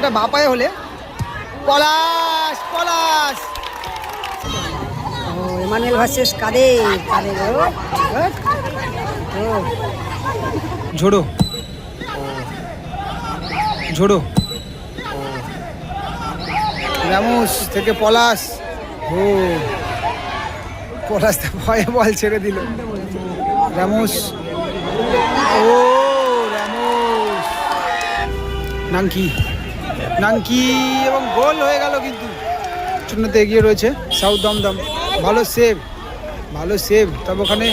এটা বাপায় হলে। পলাশ পলাশ। ও Emmanuel versus Kader Kader ও ও ঝোড়ো। ঝোড়ো। রামুস থেকে পলাশ। ও পলাশ তো ভয়ে বল ছেড়ে দিল। রামুস। ও রামুস। নাঙ্কি নাঙ্কি এবং গোল হয়ে গেল কিন্তু। শূন্যতে এগিয়ে রয়েছে সাউথ দমদম। ভালো সেভ ভালো সেভ তবে ওখানে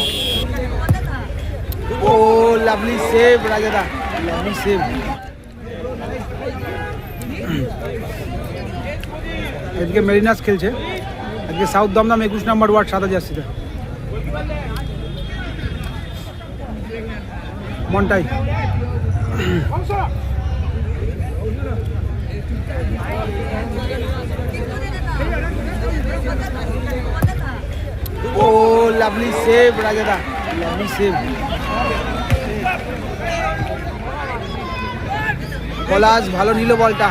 ও লাভলি সেভ রাজাদা। লাভলি সেভ এদিকে মেরিনাস খেলছে। আজকে সাউথ দমদম একুশ নম্বর ওয়ার্ড সাদা জার্সিতে। মন্টাই। ও লাভলি সেভ রাজাদা। লাভলি সেভ পলাশ, ভালো নিল বলটা।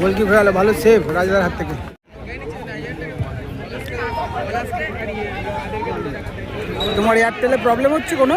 গোলকিপার হলো ভালো সেভ রাজাদার হাত থেকে। তোমার এয়ারটেলে প্রবলেম হচ্ছে কোনো?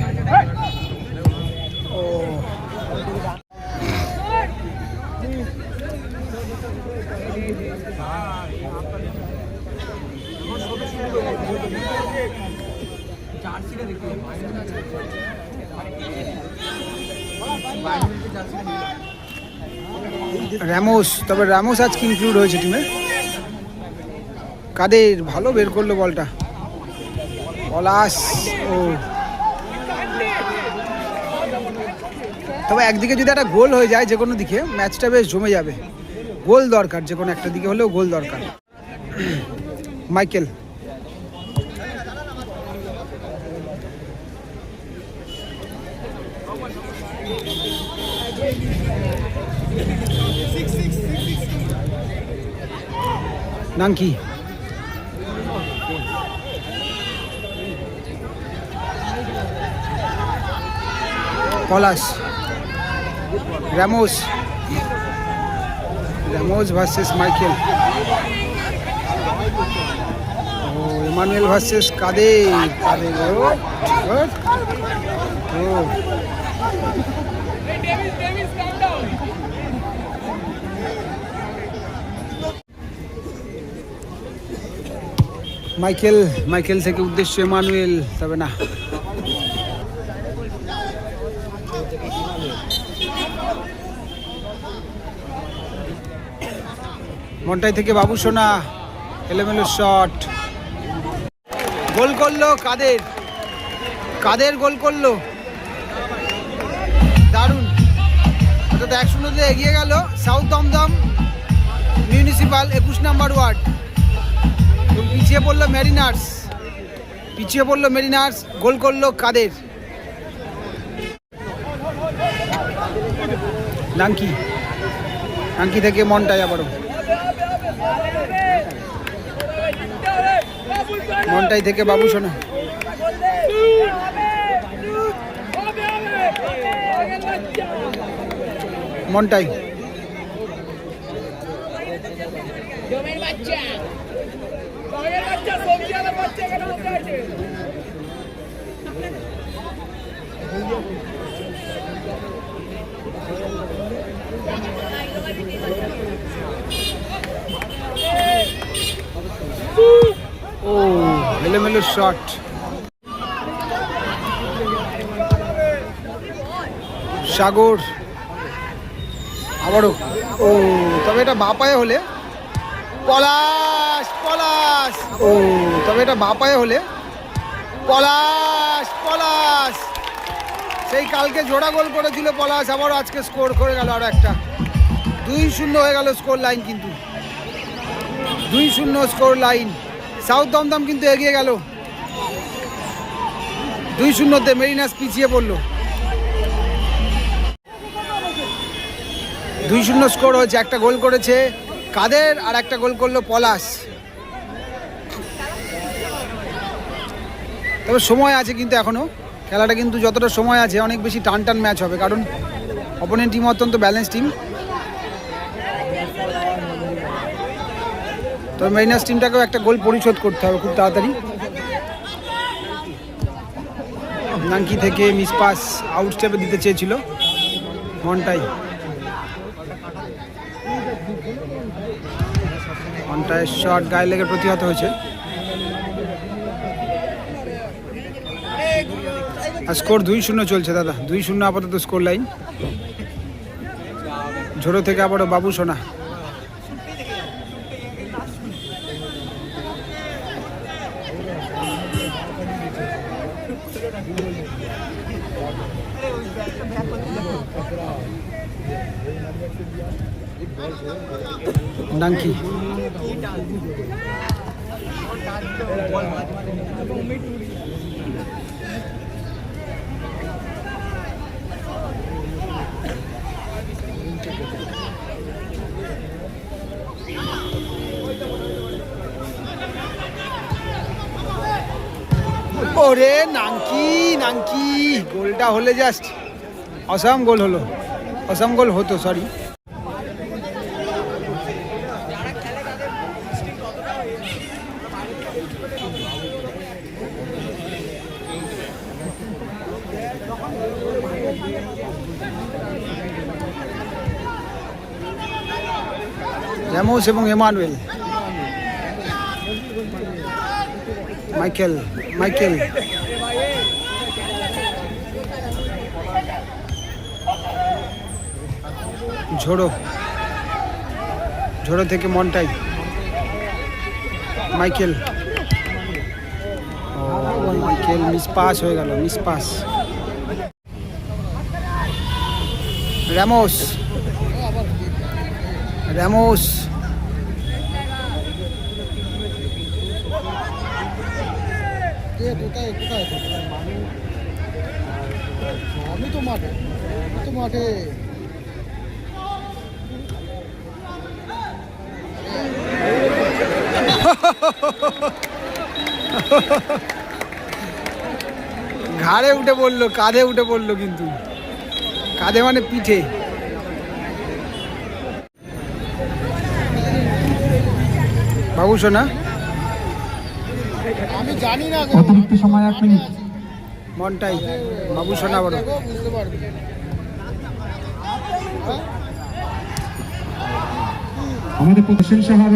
র্যামোস তবে র্যামোস আজকে ইনক্লুড হয়েছে টিমে কাদের? ভালো বের করল বলটা। পলাশ, ও। তবে একদিকে যদি একটা গোল হয়ে যায় যে কোনো দিকে ম্যাচটা বেশ জমে যাবে। গোল দরকার যে কোনো একটা দিকে হলেও গোল দরকার। Michael নাঙ্কি Palash. Ramos. Ramos versus Michael. ও এমানুয়েল ভার্সেস কাদের? কাদের ও ও, মাইকেল মাইকেল থেকে উদ্দেশ্য এমানুয়েল, তবে না। মনটাই থেকে বাবু সোনা, এলোমেলো শট। গোল করল কাদের? কাদের গোল করল? দারুণ। অর্থাৎ এক শূন্যতে এগিয়ে গেল সাউথ দমদম মিউনিসিপাল একুশ নাম্বার ওয়ার্ড। পিছিয়ে পড়ল মেরিনার্স পিছিয়ে পড়ল মেরিনার্স গোল করল কাদের? নাঙ্কি নাঙ্কি থেকে মনটাই আবারও। মনটাই থেকে বাবু শোনা। মনটাই। জমির বাচ্চা। জমির বাচ্চা সবজি আলা বাচ্চা কেন আছে। ও এলোমেলো শট সাগর। আবারও। ও তবে এটা বাপায়ে হলে পলাশ পলাশ। ও, তবে এটা বাপায়ে হলে। পলাশ পলাশ। সেই কালকে জোড়া গোল করেছিল পলাশ আবার আজকে স্কোর করে গেল আরও একটা। দুই শূন্য হয়ে গেল স্কোর লাইন কিন্তু। দুই শূন্য স্কোর লাইন। সাউথ দমদম কিন্তু এগিয়ে গেল। দুই শূন্যতে মেরিনাস পিছিয়ে পড়ল। দুই শূন্য স্কোর হয়েছে, একটা গোল করেছে। কাদের আর একটা গোল করল পলাশ? তবে সময় আছে কিন্তু এখনও। খেলাটা কিন্তু যতটা সময় আছে, অনেক বেশি টান টান ম্যাচ হবে, কারণ অপোনেন্ট টিম অত্যন্ত ব্যালেন্স টিম তবে মেরিনাস টিমটাকেও একটা গোল পরিশোধ করতে হবে খুব তাড়াতাড়ি। নাঙ্কি থেকে মিস পাস আউট স্টেপে দিতে চেয়েছিল। ঘন্টায় ঘন্টায় শট গায়ে লেগে প্রতিহত হয়েছে। স্কোর দুই শূন্য চলছে দাদা। দুই শূন্য আপাতত স্কোর লাইন। ঝোড়ো থেকে আবারও বাবু সোনা। ডাঙ্কি ওরে নাঙ্কি নাঙ্কি গোলটা হলে জাস্ট অসাম গোল হলো। অসাম গোল হতো সরি র্যামোস এবং এমানুয়েল মাইকেল মাইকেল ঝোড়ো। ঝোড়ো থেকে মনটাই। মাইকেল মাইকেল মিস পাস হয়ে গেল মিস পাস র্যামোস র্যামোস আমি তো মাঠে তো মাঠে ঘাড়ে উঠে পড়ল কাঁধে উঠে পড়ল কিন্তু। কাঁধে মানে পিঠে। বাবু সোনা আমি জানি না অতিরিক্ত সময় এক মিনিট। মনটাই। বাবু সোনা বড়। আমাদের প্রদর্শন শহর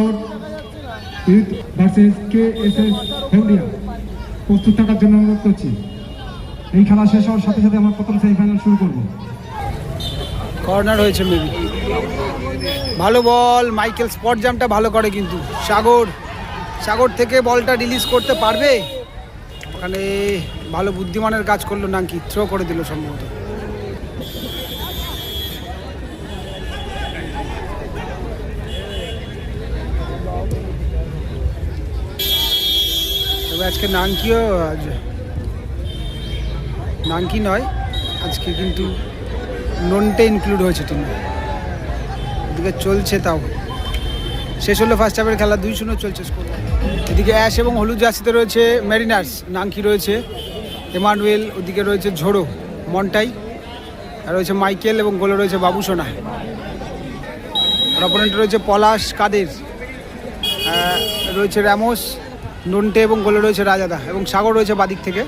youth versus K S S Haldia প্রস্তুত থাকার জন্য অনুরোধ করছি। এই খেলা শেষ হওয়ার সাথে সাথে আমরা প্রথম সেমিফাইনাল শুরু করব। কর্নার হয়েছে মেবি ভালো বল, মাইকেল স্পট জামটা ভালো করে কিন্তু। সাগর সাগর থেকে বলটা রিলিজ করতে পারবে? ওখানে ভালো বুদ্ধিমানের কাজ করল নাকি থ্রো করে দিল সম্ভবত। তবে আজকে নাঙ্কিও আজ নাঙ্কি নয়, আজকে কিন্তু ননটে ইনক্লুড হয়েছে টিমে এদিকে চলছে তাও। শেষ হলো ফার্স্ট হাফের খেলা দুই শূন্য চলছে স্কোর এদিকে অ্যাশ এবং হলুদ জার্সিতে রয়েছে ম্যারিনার্স নাঙ্কি রয়েছে, এমানুয়েল, ওদিকে রয়েছে ঝোড়ো, মন্টাই, আর রয়েছে মাইকেল এবং গোলে রয়েছে বাবু সোনা। আর অপোনেন্টে রয়েছে পলাশ কাদের। রয়েছে র্যামোস নন্টে এবং গোলে রয়েছে রাজাদা এবং সাগর রয়েছে বাদিক থেকে।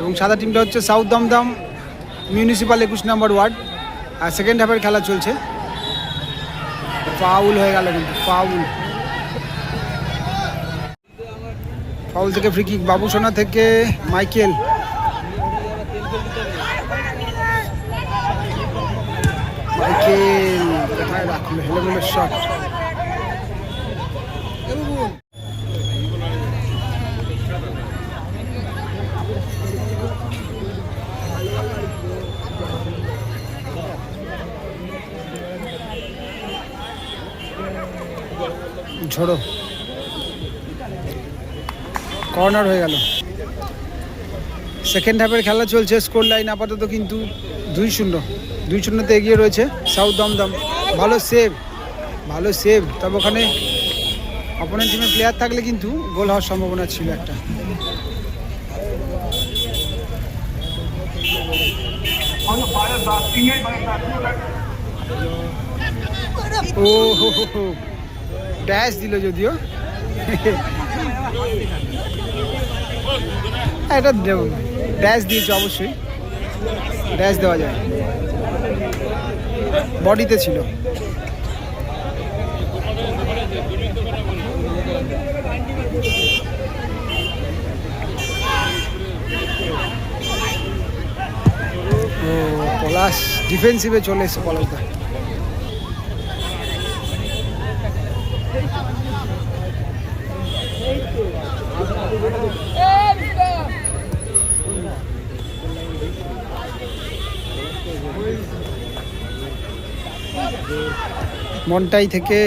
এবং সাদা টিমটা হচ্ছে সাউথ দমদম মিউনিসিপাল একুশ নম্বর ওয়ার্ড, আর সেকেন্ড হাফের খেলা চলছে। ফাউল হয়ে গেল কিন্তু ফাউল ফাউল থেকে ফ্রি কিক বাবু সোনা থেকে মাইকেল। মাইকেল, কোথায় হেলেমেলের শট ঝোড়ো কর্নার হয়ে গেল। সেকেন্ড হাফের খেলা চলছে স্কোর লাইন আপাতত কিন্তু দুই শূন্য। দুই শূন্যতে এগিয়ে রয়েছে সাউথ দমদম ভালো সেভ ভালো সেভ তবে ওখানে অপোনেন্ট টিমের প্লেয়ার থাকলে কিন্তু গোল হওয়ার সম্ভাবনা ছিল একটা। ও হো হো হো ড্যাশ দিল যদিও। হ্যাঁ, এটা ড্যাশ দিয়েছে অবশ্যই। ড্যাশ দেওয়া যায়। বডিতে ছিল। ও পলাশ ডিফেন্সিভে চলে এসছে পলাশদা। মনটাই থেকে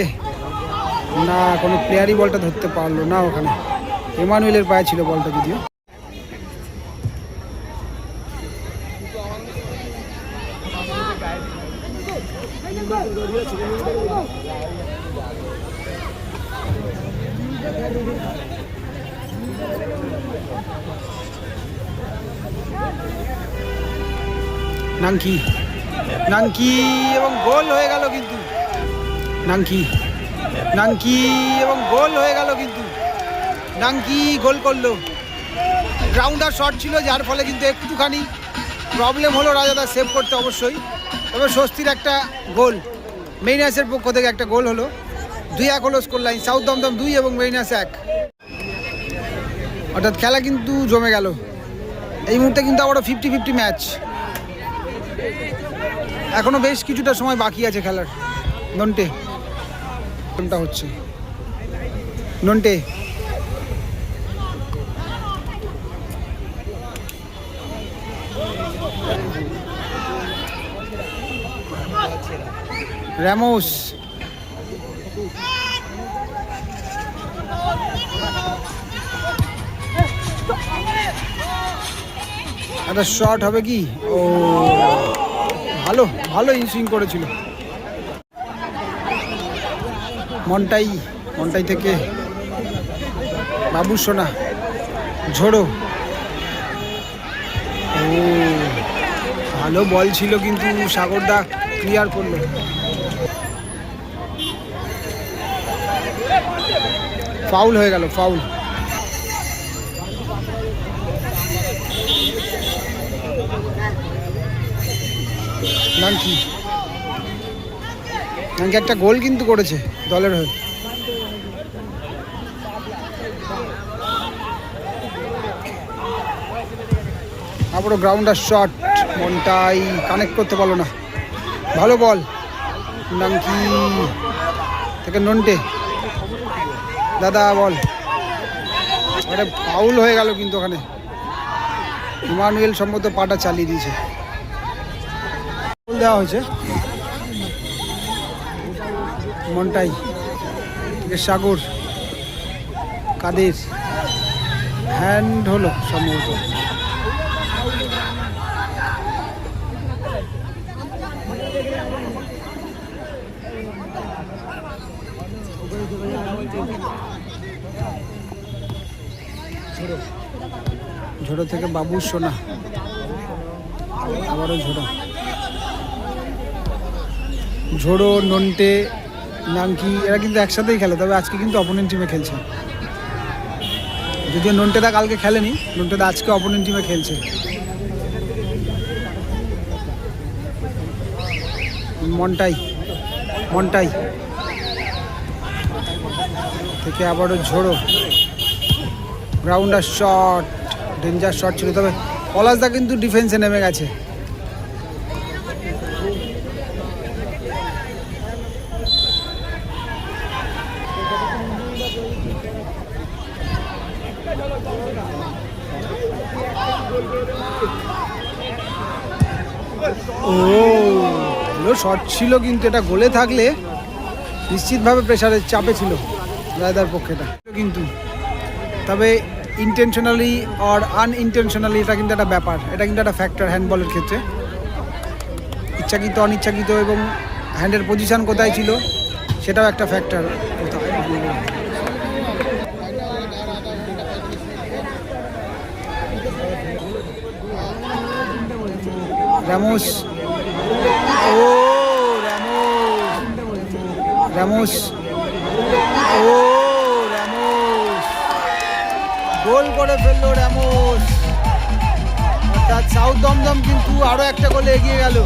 না কোনো প্লেয়ারই বলটা ধরতে পারল না ওখানে। এমানুয়েলের পায়ে ছিল বলটা যদিও। নাঙ্কি নাঙ্কি এবং গোল হয়ে গেল কিন্তু। নাঙ্কি নাঙ্কি এবং গোল হয়ে গেল কিন্তু। নাঙ্কি গোল করল। গ্রাউন্ডার শট ছিল, যার ফলে কিন্তু একটুখানি প্রবলেম হলো রাজাদা সেভ করতে অবশ্যই। তবে স্বস্তির একটা গোল। মেইনাসের পক্ষ থেকে একটা গোল হলো। দুই এক হলো স্কোর লাইন সাউথ দমদম দুই এবং মেইনাস এক। অর্থাৎ খেলা কিন্তু জমে গেল। এই মুহূর্তে কিন্তু আবারও ফিফটি ফিফটি ম্যাচ এখনও বেশ কিছুটা সময় বাকি আছে খেলার। নন্টে। কোনটা হচ্ছে? নন্টে। র্যামোস। একটা শর্ট হবে কি? ও। ভালো ভালো ইনসুইং করেছিল। মনটাই মনটাই থেকে বাবু সোনা, ঝোড়ো। ও, ভালো বল ছিল কিন্তু সাগরদা ক্লিয়ার করল। ফাউল হয়ে গেল ফাউল নাঙ্কি নাঙ্কি একটা গোল কিন্তু করেছে দলের হয়ে। আবারও গ্রাউন্ডার শট মনটাই কানেক্ট করতে পারল না। ভালো বল নাঙ্কি থেকে নন্টে। দাদা বল। ফাউল হয়ে গেল কিন্তু ওখানে। ইমানুয়েল সম্ভবত পাটা চালিয়ে দিয়েছে। দেওয়া হয়েছে। মনটাই সাগর কাদের হ্যান্ড হলো সম্ভবত। ঝোড়ো থেকে বাবু সোনা। আবারও ঝোড়ো। ঝোড়ো, নন্টে নাঙ্কি এরা কিন্তু একসাথেই খেলে, তবে আজকে কিন্তু অপোনেন্ট টিমে খেলছে। যদিও নন্টেদা কালকে খেলেনি, নন্টেদা আজকে অপোনেন্ট টিমে খেলছে। মনটাই মনটাই। থেকে আবারও ঝোড়ো। গ্রাউন্ডার শট ডেঞ্জার শট ছিল, তবে পলাশদা কিন্তু ডিফেন্সে নেমে গেছে। ও ভালো শট ছিল কিন্তু এটা গোলে থাকলে নিশ্চিতভাবে প্রেশারের চাপে ছিল রায়দার পক্ষেটা কিন্তু তবে ইন্টেনশনালি আর আনইনটেনশনালি এটা কিন্তু একটা ব্যাপার, এটা কিন্তু একটা ফ্যাক্টর হ্যান্ডবলের ক্ষেত্রে। ইচ্ছাকৃত, অনিচ্ছাকৃত এবং হ্যান্ডের পজিশান কোথায় ছিল সেটাও একটা ফ্যাক্টর রামোস ও রামোস রামোস ও রামোস গোল করে ফেলল রামোস অর্থাৎ সাউথ দমদম কিন্তু আরও একটা গোলে এগিয়ে গেল।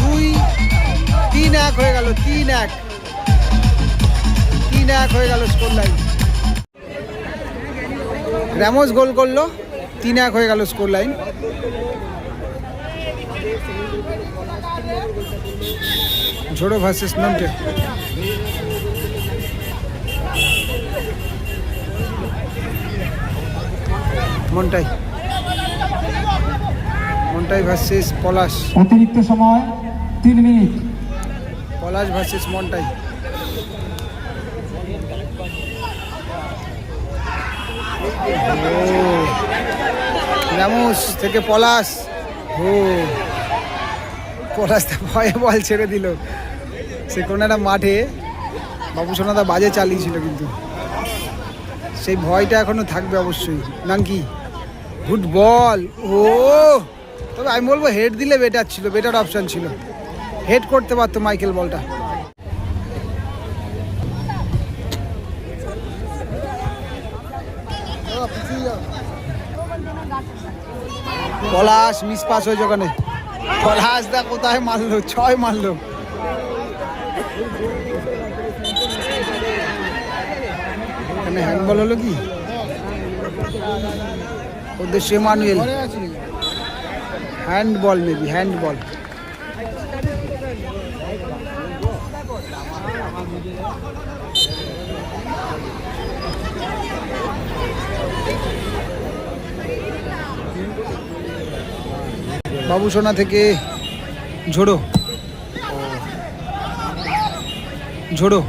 দুই, তিন এক হয়ে গেল, তিন এক। তিন এক হয়ে গেল স্কোর লাইন র্যামোস গোল করল, তিন এক হয়ে গেল স্কোর লাইন ঝোড়ো ভার্সেস নন্টে মন্টাই মন্টাই ভার্সেস পলাশ অতিরিক্ত সময় তিন মিনিট। পলাশ ভার্সেস মন্টাই রামুস থেকে পলাশ ও পলাশ তো ভয়ে বল ছেড়ে দিল। সে কোনো একটা মাঠে বাবু সোনাদা বাজে চালিয়েছিল কিন্তু। সেই ভয়টা এখনও থাকবে অবশ্যই। নাকি গুড বল ও! তবে আমি বলব হেড দিলে বেটার ছিল বেটার অপশন ছিল। হেড করতে পারতো মাইকেল বলটা পলাশ মিস পাস হয়েছে ওখানে। পলাশ দা কোথায় মারলো? ছয় মারলো। এখানে হ্যান্ডবল হলো কি? ওদের আছি নাকি? হ্যান্ডবল মেবি হ্যান্ডবল বাবুসোনা থেকে ঝোড়ো। ঝোড়ো।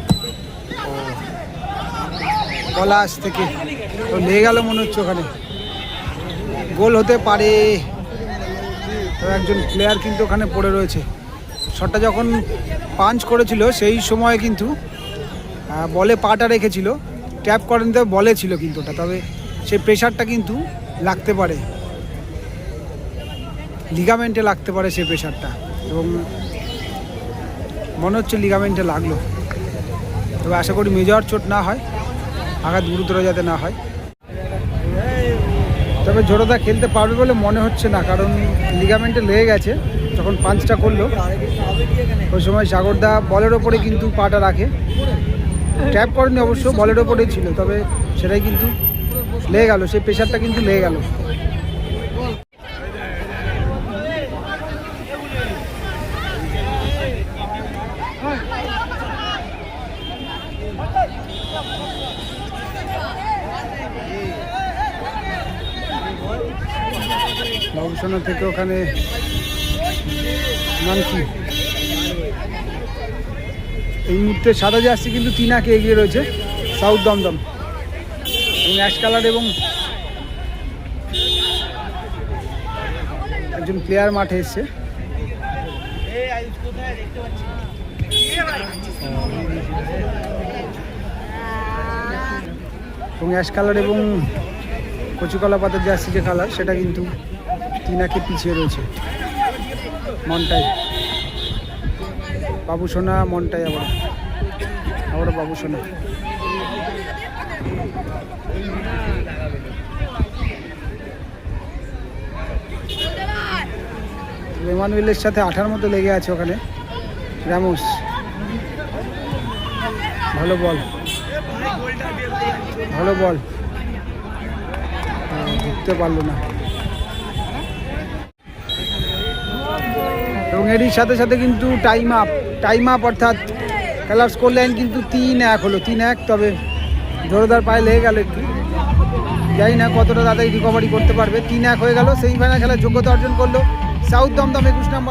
পলাশ থেকে। তো লেগে গেল মনে হচ্ছে ওখানে। গোল হতে পারে। একজন প্লেয়ার কিন্তু ওখানে পড়ে রয়েছে। শটটা যখন পাঞ্চ করেছিল, সেই সময় কিন্তু বলে পাটা রেখেছিল। ট্যাপ করেন বলে ছিল কিন্তু ওটা। তবে সেই প্রেশারটা কিন্তু লাগতে পারে। লিগামেন্টে লাগতে পারে সেই প্রেশারটা এবং মনে হচ্ছে লিগামেন্টে লাগল। তবে আশা করি মেজর চোট না হয়, আঘাত গুরুতর যাতে না হয়। তবে জোরদা খেলতে পারবে বলে মনে হচ্ছে না, কারণ লিগামেন্টে লেগে গেছে, যখন পাঁচটা করল, ওই সময় সাগরদা বলের ওপরে কিন্তু পাটা রাখে। ট্যাপ করেনি অবশ্য, বলের ওপরেই ছিল, তবে সেটাই কিন্তু লেগে গেল, সেই প্রেশারটা কিন্তু লেগে গেল। বাবুসোনা থেকে ওখানে নামকি এই মুহূর্তে সাদা জার্সি কিন্তু তিনাকে এগিয়ে রয়েছে সাউথ দমদম। এবং অ্যাশ কালার এবং একজন প্লেয়ার মাঠে এসছে। এবং অ্যাশ কালার এবং কচুকলা পাতার জার্সি যে কালার, সেটা কিন্তু তিনাকে পিছিয়ে রয়েছে। মনটাই। বাবু সোনা, মনটাই আবার। আবার বাবু সোনা। রেমানুয়েলের সাথে আঠার মতো লেগে আছে ওখানে। রামোস। ভালো বল। ভালো বল। ঢুকতে পারল না। এবং এরই সাথে সাথে কিন্তু টাইম আপ টাইম আপ অর্থাৎ খেলার স্কোর লাইন কিন্তু তিন এক হলো, তিন এক, তবে জোরদার পায়ে লেগে গেল একটু। জানি না কতটা তাড়াতাড়ি রিকভারি করতে পারবে। তিন এক হয়ে গেল সেমিফাইনাল খেলার যোগ্যতা অর্জন করল সাউথ দমদম একুশ নম্বর।